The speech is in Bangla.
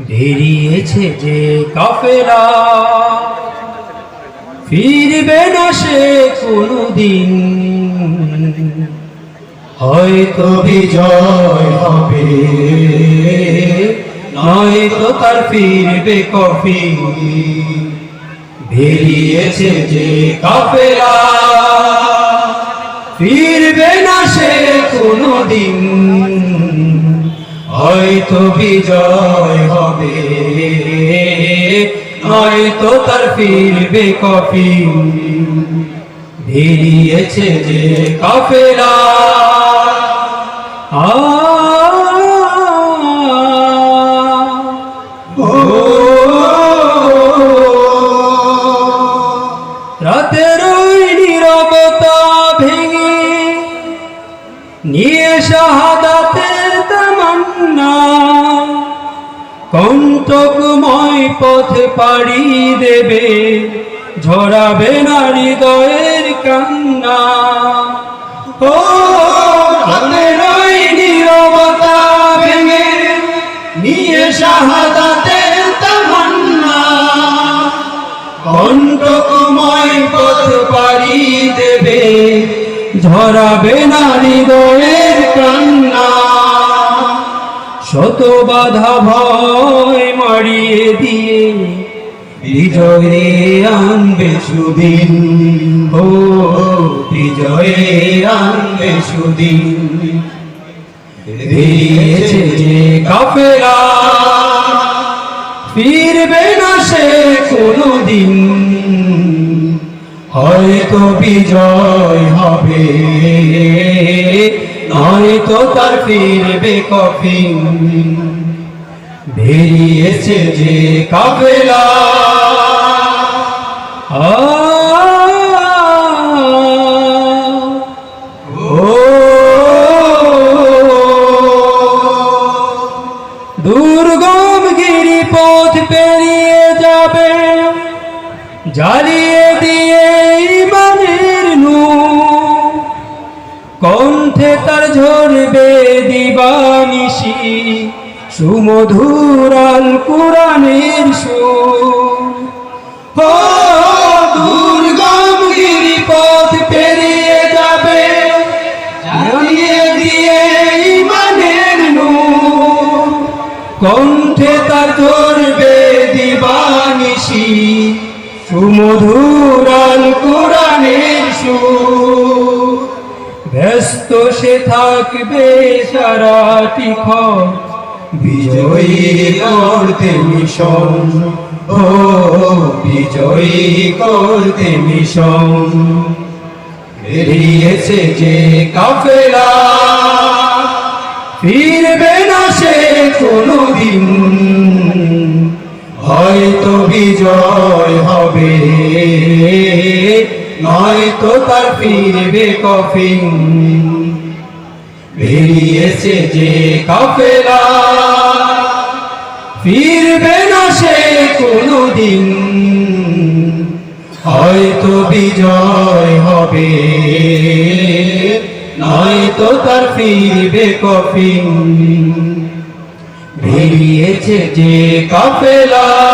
বেরিয়েছে যে কাফেলা। ফিরবে না সে কোনদিন। হয়তো বিজয় হবে। নয়তো তার ফিরবে কফি বেরিয়েছে যে কাফেলা। ফিরবে না সে কোনদিন। হয়তো বিজয় হবে। হয়তো তার ফিরবে কফি বেরিয়েছে যে নীরবতা ভেঙে নিয়ে শাহাদাতের কণ্টকময় পথ পাড়ি দেবে, ঝরাবে না হৃদয়ের কান্না। ও নীরবতা ভেঙে, নিয়ে শাহাদাতের তামান্না। কণ্টকময় পথ পাড়ি দেবে, ঝরাবে না হৃদয়ের কান্না। শত বাধা ভয় মারিয়ে দিয়ে বিজয়ে আনবে সুদিন। ও, বিজয়ে আনবে সুদিন। বেরিয়েছে যে কাফেলা, ফিরবে না সে কোনদিন। হয়তো বিজয় হবে। নয়তো তার ফিরবে কফিন। বেরিয়েছে যে কাফেলা। দুর্গম গিরিপথ পেরিয়ে যাবে, জ্বালিয়ে দিয়ে ইমানের নু কণ্ঠে তার ঝরবে দিবানিশি সুমধুর আল কোরআনের সুর। ও দুর্গম গিরিপথ পেরিয়ে যাবে জ্বালিয়ে দিয়ে ইমানের নূর। কণ্ঠে তার ধরবে দিবানিশি সুমধুর আল কোরআনের সুর। ব্যস্ত সে থাকবে সারাটি ক্ষণ বিজয়ী করতে মিশন, ও বিজয়ী করতে মিশন। বেরিয়েছে যে কাফেলা, ফিরবে না সে কোনদিন। হয়তো বিজয় হবে। নয়তো তার ফিরবে কফিন। বেরিয়েছে যে কাফেলা। ফিরবে না সে কোনদিন। হয়তো বিজয় হবে। নয়তো তার ফিরবে কফিন। বেরিয়েছে যে কাফেলা।